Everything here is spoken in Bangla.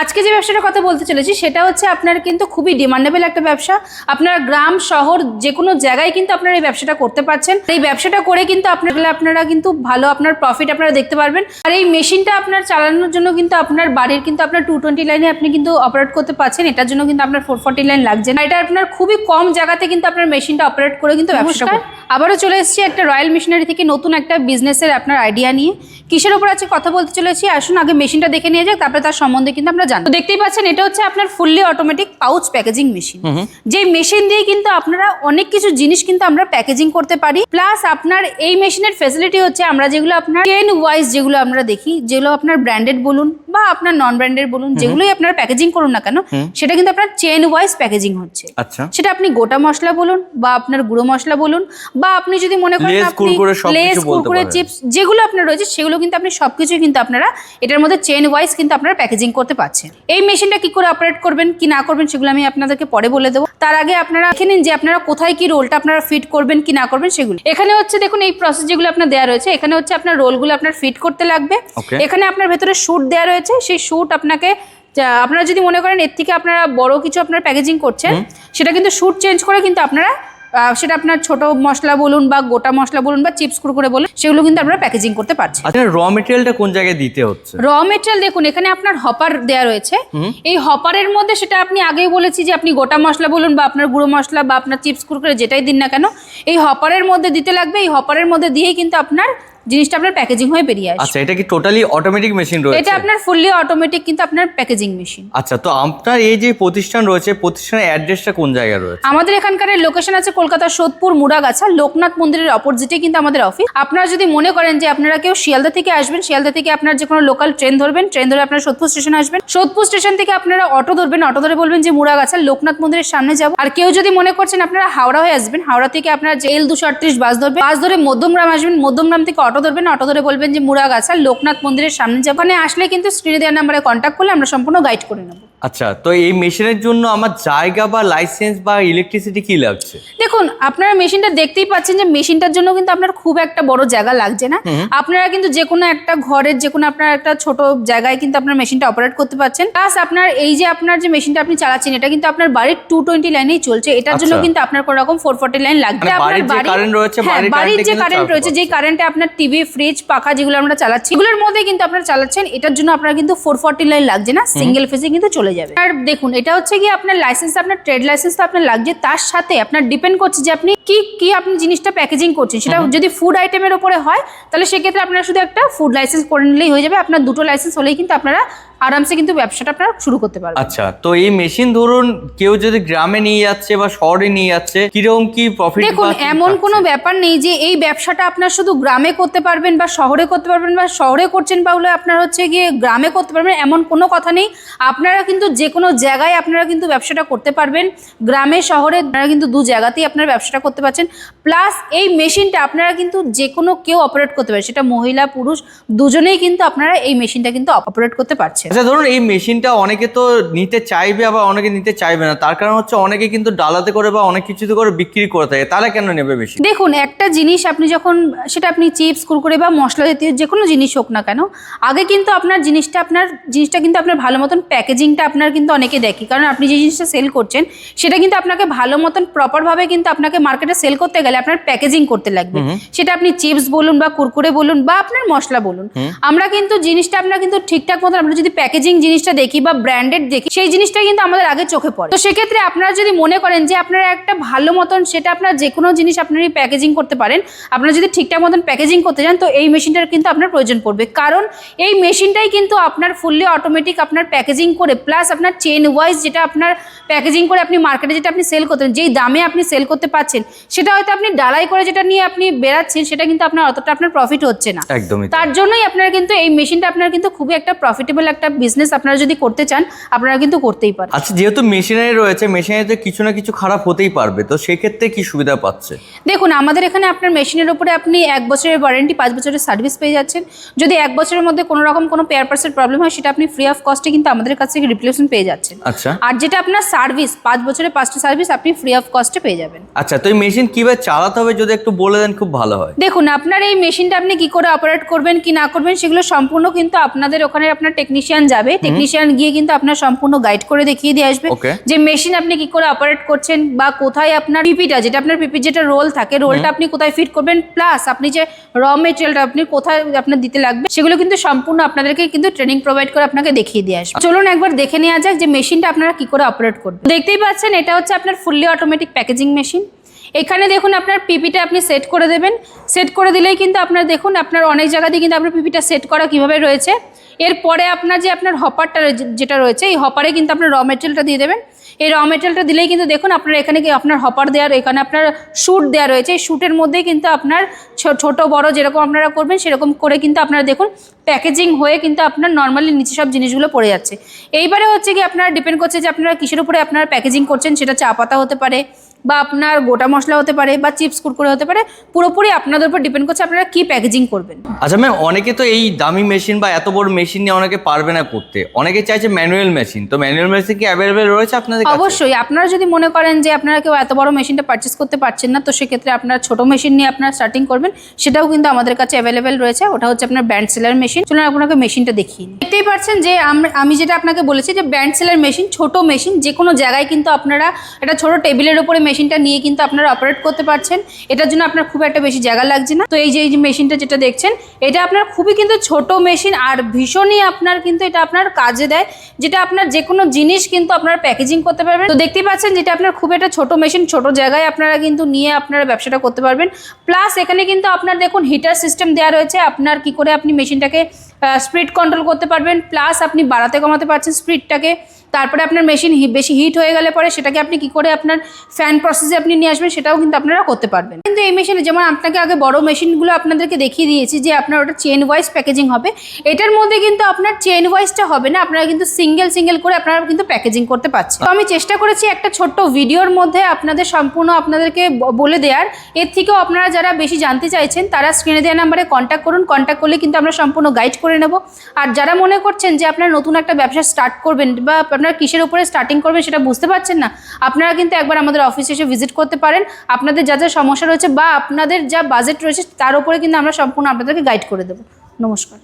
আজকে যে ব্যবসাটার কথা বলতে চলেছি সেটা হচ্ছে আপনার কিন্তু খুবই ডিমান্ডেবল একটা ব্যবসা। আপনারা গ্রাম শহর যে কোনো জায়গায় কিন্তু আপনারা এই ব্যবসাটা করতে পারছেন। এই ব্যবসাটা করে কিন্তু আপনার আপনারা কিন্তু ভালো আপনার প্রফিট আপনারা দেখতে পারবেন। আর এই মেশিনটা আপনার চালানোর জন্য কিন্তু আপনার বাড়ির কিন্তু আপনার টু টোয়েন্টি লাইনে আপনি কিন্তু অপারেট করতে পারছেন। এটার জন্য কিন্তু আপনার ফোর ফর্টি লাইন লাগছে না। এটা আপনার খুবই কম জায়গাতে কিন্তু আপনার মেশিনটা অপারেট করে কিন্তু ব্যবসা আবারও চলে এসেছি একটা রয়্যাল মেশিনারি থেকে নতুন একটা বিজনেসের আপনার আইডিয়া নিয়ে। কিসের উপর আছে কথা বলতে চলেছি? আসুন আগে মেশিনটা দেখে নিয়ে যাক তারপরে তার সম্বন্ধে কিন্তু আমরা জানব তো দেখতেই পাচ্ছেন এটা হচ্ছে আপনার fully automatic pouch packaging machine যে মেশিন দিয়ে কিন্তু আপনারা অনেক কিছু জিনিস কিন্তু আমরা প্যাকেজিং করতে পারি। প্লাস আপনার এই মেশিনের ফেসিলিটি হচ্ছে আমরা যেগুলো আপনার চেন ওয়াইজ যেগুলো আমরা দেখি যেগুলো আপনার ব্র্যান্ডেড বলুন বা আপনার নন ব্র্যান্ডেড বলুন যেগুলোই আপনারা প্যাকেজিং করুন না কেন সেটা কিন্তু আপনার চেন ওয়াইজ প্যাকেজিং হচ্ছে। আচ্ছা। সেটা আপনি গোটা মশলা বলুন বা আপনার গুঁড়ো মশলা বলুন বা আপনি যদি মনে করেন আপনি লেস কুরকুরে চিপস যেগুলো আপনার রয়েছে সেগুলো কিন্তু আপনি সবকিছুই কিন্তু আপনারা এটার মধ্যে চেন ওয়াইজ কিন্তু আপনারা প্যাকেজিং করতে পারছেন। এই মেশিনটা কি করে অপারেট করবেন কি না করবেন সেগুলো আমি আপনাদেরকে পরে বলে দেবো। তার আগে আপনারা দেখে নিন যে আপনারা কোথায় কি রোলটা আপনারা ফিট করবেন কি না করবেন সেগুলো। এখানে হচ্ছে দেখুন এই প্রসেস যেগুলো আপনার দেওয়া রয়েছে এখানে হচ্ছে আপনার রোলগুলো আপনার ফিট করতে লাগবে। এখানে আপনার ভেতরে শুট দেওয়া রয়েছে সেই শুট আপনাকে আপনারা যদি মনে করেন এর থেকে আপনারা বড় কিছু আপনার প্যাকেজিং করছেন সেটা কিন্তু শুট চেঞ্জ করে কিন্তু আপনারা সেটা আপনার ছোট মশলা বলুন বা গোটা মশলা বলুন বা চিপস কুরকুরে বলুন সেগুলো কিন্তু আপনারা প্যাকেজিং করতে পারছেন। আচ্ছা র মেটেরিয়ালটা কোন জায়গায় দিতে হচ্ছে? র মেটেরিয়াল দেখুন এখানে আপনার হপার দেয়া রয়েছে। এই হপারের মধ্যে সেটা আপনি আগেই বলেছি যে আপনি গোটা মশলা বলুন বা আপনার গুঁড়ো মশলা বা আপনার চিপস কুরকুরে যেটাই দিন না কেন এই হপারের মধ্যে দিতে লাগবে। এই হপারের মধ্যে দিয়েই কিন্তু আপনার জিনিসটা আপনার প্যাকেজিং হয়ে বেরিয়ে আসবে। আচ্ছা এটা কি টোটালি অটোমেটিক মেশিন রয়েছে? এটা আপনার ফুললি অটোমেটিক কিন্তু আপনার প্যাকেজিং মেশিন আচ্ছা তো আপনার এই যে প্রতিষ্ঠান রয়েছে প্রতিষ্ঠানের অ্যাড্রেসটা কোন জায়গায় রয়েছে? আমাদের এখানকার লোকেশন আছে কলকাতার সোদপুর মুড়াগাছা লোকনাথ মন্দিরের অপোজিটে কিন্তু আমাদের অফিস আপনারা যদি মনে করেন যে আপনারা কেউ শিয়ালদা থেকে আসবেন শিয়ালদা থেকে আপনার যে কোনো লোকাল ট্রেন ধরবেন ট্রেন ধরে আপনারা সোদপুর স্টেশন আসবেন। সোদপুর স্টেশন থেকে আপনারা অটো ধরবেন অটো ধরে বলবেন যে মুড়াগাছা লোকনাথ মন্দিরের সামনে যাব। আর কেউ যদি মনে করছেন আপনারা হাওড়া হয়ে আসবেন হাওড়া থেকে আপনারা যে এল দুশো আটত্রিশ বাস ধরবেন বাস ধরে মধ্যমগ্রাম আসবেন মধ্যমগ্রাম থেকে অটো ধরবেন অটো ধরে বলবেন যে মুড়াগাছা লোকনাথ মন্দিরের সামনে যে ওখানে আসলে কিন্তু স্ক্রিনে দেওয়ার নাম্বারে কন্ট্যাক্ট করলে আমরা সম্পূর্ণ গাইড করে নেব। আচ্ছা তো এই মেশিনের জন্য আমার জায়গা বা লাইসেন্স বা ইলেকট্রিসিটি কি লাগছে? দেখুন আপনারা মেশিনটা দেখতেই পাচ্ছেন যে মেশিনটার জন্য কিন্তু আপনার খুব একটা বড় জায়গা লাগছে না। আপনারা কিন্তু যে কোনো একটা ঘরের যে কোনো আপনার একটা ছোট জায়গায় কিন্তু আপনার মেশিনটা অপারেট করতে পারছেন প্লাস আপনার এই যে আপনার যে মেশিনটা আপনি চালাচ্ছেন এটা কিন্তু আপনার বাড়ির টু টোয়েন্টি লাইনেই চলছে। এটার জন্য আচ্ছা। কিন্তু আপনার কোনো রকম ফোর ফোর্টি লাইন লাগবে। মানে আপনার বাড়ির যে হ্যাঁ বাড়ির বাড়ির যে কারেন্ট রয়েছে যেই কারেন্টে আপনার টিভি ফ্রিজ পাখা যেগুলো আমরা চালাচ্ছি এগুলোর মধ্যে কিন্তু আপনারা চালাচ্ছেন। এটার জন্য আপনার কিন্তু ফোর ফর্টি লাইন লাগছে না সিঙ্গেল ফেসে কিন্তু চলে যাবে। আর দেখুন এটা হচ্ছে কি আপনার লাইসেন্স আপনার ট্রেড লাইসেন্স তো আপনার লাগছে তার সাথে আপনার ডিপেন্ড করছে যে আপনি কি কি আপনি জিনিসটা প্যাকেজিং করছেন? সেটা যদি ফুড আইটেমের উপরে হয় তাহলে সেক্ষেত্রে আপনারা শুধু একটা ফুড লাইসেন্স করে নিলেই হয়ে যাবে। আপনার দুটো লাইসেন্স হলেই কিন্তু আপনারা আরামসে কিন্তু ব্যবসাটা আপনারা শুরু করতে পারবেন। আচ্ছা তো এই মেশিন ধরুন কেউ যদি গ্রামে নিয়ে যাচ্ছে বা শহরে নিয়ে যাচ্ছে কীরকম কি প্রফিট দেখুন এমন কোনো ব্যাপার নেই যে এই ব্যবসাটা আপনার শুধু গ্রামে করতে পারবেন বা শহরে করতে পারবেন বা শহরে করছেন বা হলে আপনার হচ্ছে গিয়ে গ্রামে করতে পারবেন এমন কোনো কথা নেই। আপনারা কিন্তু যে কোনো জায়গায় আপনারা কিন্তু ব্যবসাটা করতে পারবেন। গ্রামে শহরে আপনারা কিন্তু দু জায়গাতেই আপনারা ব্যবসাটা করতে পারছেন। প্লাস এই মেশিনটা আপনারা কিন্তু যে কোনো কেউ অপারেট করতে পারে সেটা মহিলা পুরুষ দুজনেই কিন্তু আপনারা এই মেশিনটা কিন্তু অপারেট করতে পারছেন। আচ্ছা ধরুন এই মেশিনটা অনেকে তো নিতে চাইবে আবার অনেকে নিতে চাইবে না। তার কারণ হচ্ছে অনেকে কিন্তু ডালাতে করে বা অনেক কিছুতে করে বিক্রি করে থাকে। তারা কেন নেবে বেশি দেখুন একটা জিনিস আপনি যখন সেটা আপনি চিপস কুরকুরে বা মশলা জাতীয় যে কোনো জিনিস হোক না কেন আগে কিন্তু আপনার জিনিসটা আপনার জিনিসটা কিন্তু আপনার ভালো মতন প্যাকেজিংটা আপনার কিন্তু অনেকে দেখি। কারণ আপনি যে জিনিসটা সেল করছেন সেটা কিন্তু আপনাকে ভালো মতন প্রপারভাবে কিন্তু আপনাকে মার্কেটে সেল করতে গেলে আপনার প্যাকেজিং করতে লাগবে। সেটা আপনি চিপস বলুন বা কুরকুরে বলুন বা আপনার মশলা বলুন। আমরা কিন্তু জিনিসটা আপনার কিন্তু ঠিকঠাক মতন আমরা যদি প্যাকেজিং জিনিসটা দেখি বা ব্র্যান্ডেড দেখি সেই জিনিসটা কিন্তু আমাদের আগে চোখে পড়ে। তো সেক্ষেত্রে আপনারা যদি মনে করেন যে আপনারা একটা ভালো মতন সেটা আপনার যে কোনো জিনিস আপনারই প্যাকেজিং করতে পারেন আপনারা যদি ঠিকঠাক মতন প্যাকেজিং করতে চান তো এই মেশিনটার কিন্তু আপনার প্রয়োজন পড়বে। কারণ এই মেশিনটাই কিন্তু আপনার ফুললি অটোমেটিক আপনার প্যাকেজিং করে প্লাস আপনার চেন ওয়াইজ যেটা আপনার প্যাকেজিং করে আপনি মার্কেটে যেটা আপনি সেল করতেন যেই দামে আপনি সেল করতে পারছেন সেটা হয়তো আপনি ডালাই করে যেটা নিয়ে আপনি বেরাচ্ছেন সেটা কিন্তু আপনার অতটা আপনার প্রফিট হচ্ছে না। একদমই তার জন্যই আপনার কিন্তু এই মেশিনটা আপনার কিন্তু খুবই একটা প্রফিটেবল একটা বিজনেস আপনারা যদি করতে চান আপনারা কিন্তু করতেই পারেন। আচ্ছা যেহেতু মেশিনারি রয়েছে মেশিনারিতে কিছু না কিছু খারাপ হতেই পারবে তো সেক্ষেত্রে কি সুবিধা পাচ্ছে? দেখুন আমাদের এখানে আপনার মেশিনের উপরে আপনি এক বছরের ওয়ারেন্টি পাঁচ বছরের সার্ভিস পেয়ে যাচ্ছেন। যদি এক বছরের মধ্যে কোনো রকম কোনো পেয়ার পার্সের প্রবলেম হয় সেটা আপনি ফ্রি অফ কস্টে কিন্তু আমাদের কাছ থেকে রিপ্লেসমেন্ট পেয়ে যাচ্ছেন। আচ্ছা। আর যেটা আপনার সার্ভিস পাঁচ বছরের পাঁচটা সার্ভিস আপনি ফ্রি অফ কস্টে পেয়ে যাবেন। আচ্ছা তো এই মেশিন কীভাবে চালাতে হবে যদি একটু বলে দেন খুব ভালো হয়। দেখুন আপনার এই মেশিনটা আপনি কি করে অপারেট করবেন কি না করবেন সেগুলো সম্পূর্ণ কিন্তু আপনাদের ওখানে আপনার টেকনিশিয়ান টেকনিশিয়ান যাবে টেকনিশিয়ান গিয়ে কিন্তু আপনার সম্পূর্ণ গাইড করে দেখিয়ে দিয়ে আসবে যে মেশিন আপনি কি করে অপারেট করছেন বা কোথায় আপনার পিপিটা যেটা আপনার পিপির যেটা রোল থাকে রোলটা আপনি কোথায় ফিট করবেন প্লাস আপনি যে র মেটেরিয়ালটা আপনি কোথায় আপনার দিতে লাগবে সেগুলো কিন্তু সম্পূর্ণ আপনাদেরকে কিন্তু ট্রেনিং প্রোভাইড করে আপনাকে দেখিয়ে দিয়ে আসবে। চলুন একবার দেখে নেওয়া যাক যে মেশিনটা আপনারা কি করে অপারেট করবেন। দেখতেই পাচ্ছেন এটা হচ্ছে আপনার ফুললি অটোমেটিক প্যাকেজিং মেশিন এখানে দেখুন আপনার পিপিটা আপনি সেট করে দেবেন। সেট করে দিলেই কিন্তু আপনার দেখুন আপনার অনেক জায়গাতেই কিন্তু আপনার পিপিটা সেট করা কীভাবে রয়েছে। এরপরে আপনার যে আপনার হপারটা যেটা রয়েছে, এই হপারে কিন্তু আপনার র মেটেরিয়ালটা দিয়ে দেবেন। এই র মেটেরিয়ালটা দিলেই কিন্তু দেখুন আপনার এখানে কি আপনার হপার দেওয়ার, এখানে আপনার শ্যুট দেওয়া রয়েছে। এই শ্যুটের মধ্যেই কিন্তু আপনার ছোট, বড় যেরকম আপনারা করবেন, সেরকম করে কিন্তু আপনারা দেখুন প্যাকেজিং হয়ে কিন্তু আপনার নর্মালি নিচে সব জিনিসগুলো পড়ে যাচ্ছে। এইবারে হচ্ছে কি আপনারা ডিপেন্ড করছে যে আপনারা কিসের উপরে আপনারা প্যাকেজিং করছেন, সেটা চা পাতা হতে পারে বা আপনার গোটা মশলা হতে পারে বা চিপস কুরকুরে হতে পারে পুরোপুরি আপনাদের উপর ডিপেন্ড করছে আপনারা কি প্যাকেজিং করবেন। আচ্ছা ম্যাম অনেকে তো এই দামি মেশিন বা এত বড় মেশিন নিয়ে অনেকে পারবে না করতে। অনেকে চাইছে ম্যানুয়াল মেশিন তো ম্যানুয়াল মেশিন কি অ্যাভেলেবেল রয়েছে আপনাদের কাছে? অবশ্যই। আপনারা যদি মনে করেন যে আপনারা কেউ এত বড় মেশিনটা পারচেস করতে পারছেন না তো সেক্ষেত্রে আপনার ছোট মেশিন নিয়ে আপনারা স্টার্টিং করবেন। সেটাও কিন্তু আমাদের কাছে অ্যাভেলেবেল রয়েছে। ওটা হচ্ছে আপনার ব্যান্ড সেলার মেশিন চলুন আপনাকে মেশিনটা দেখিয়ে নিই। দেখতেই পাচ্ছেন যে আম- যেটা আপনাকে বলেছি যে ব্যান্ড সেলার মেশিন ছোট মেশিন যে কোনো জায়গায় কিন্তু আপনারা একটা ছোট টেবিলের উপরে মেশিনটা নিয়ে কিন্তু আপনারা অপারেট করতে পারছেন। এটার জন্য আপনার খুব একটা বেশি জায়গা লাগছে না। তো এই যে, এই মেশিনটা যেটা দেখছেন, এটা আপনার খুবই কিন্তু ছোট মেশিন আর ভীষণই আপনার কিন্তু এটা আপনার কাজে দেয়। যেটা আপনার যে কোনো জিনিস কিন্তু আপনারা প্যাকেজিং করতে পারবেন। তো দেখতেই পাচ্ছেন যেটা আপনার খুব একটা ছোট মেশিন, ছোট জায়গায় আপনারা কিন্তু নিয়ে আপনারা ব্যবসাটা করতে পারবেন। প্লাস এখানে কিন্তু আপনার দেখুন হিটার সিস্টেম দেওয়া রয়েছে। আপনার কি করে আপনি মেশিনটাকে স্পিড কন্ট্রোল করতে পারবেন। প্লাস আপনি বাড়াতে কমাতে পারছেন স্পিডটাকে তারপরে আপনার মেশিন বেশি হিট হয়ে গেলে পরে সেটাকে আপনি কি করে আপনার ফ্যান প্রসেসে আপনি নিয়ে আসবেন, সেটাও কিন্তু আপনারা করতে পারবেন। কিন্তু এই মেশিনে যেমন আপনাকে আগে বড় মেশিনগুলো আপনাদেরকে দেখিয়ে দিয়েছি যে আপনার ওটা চেন ওয়াইজ প্যাকেজিং হবে, এটার মধ্যে কিন্তু আপনার চেন ওয়াইজটা হবে না, আপনারা কিন্তু সিঙ্গেল সিঙ্গেল করে আপনারা কিন্তু প্যাকেজিং করতে পারছেন। তো আমি চেষ্টা করেছি একটা ছোট্ট ভিডিওর মধ্যে আপনাদের সম্পূর্ণ আপনাদেরকে বলে দেওয়ার এর থেকেও আপনারা যারা বেশি জানতে চাইছেন, তারা স্ক্রিনে দেওয়া নাম্বারে কন্ট্যাক্ট করুন কন্ট্যাক্ট করলে কিন্তু আমরা সম্পূর্ণ গাইড করে নেব। আর যারা মনে করছেন যে আপনার নতুন একটা ব্যবসা স্টার্ট করবেন বা আপনারা কিসের উপরে স্টার্টিং করবেন সেটা বুঝতে পারছেন না, আপনারা কিন্তু একবার আমাদের অফিসে এসে ভিজিট করতে পারেন। আপনাদের যা যা সমস্যা রয়েছে বা আপনাদের যা বাজেট রয়েছে, তার উপরে কিন্তু আমরা সম্পূর্ণ আপনাদেরকে গাইড করে দেবো। নমস্কার।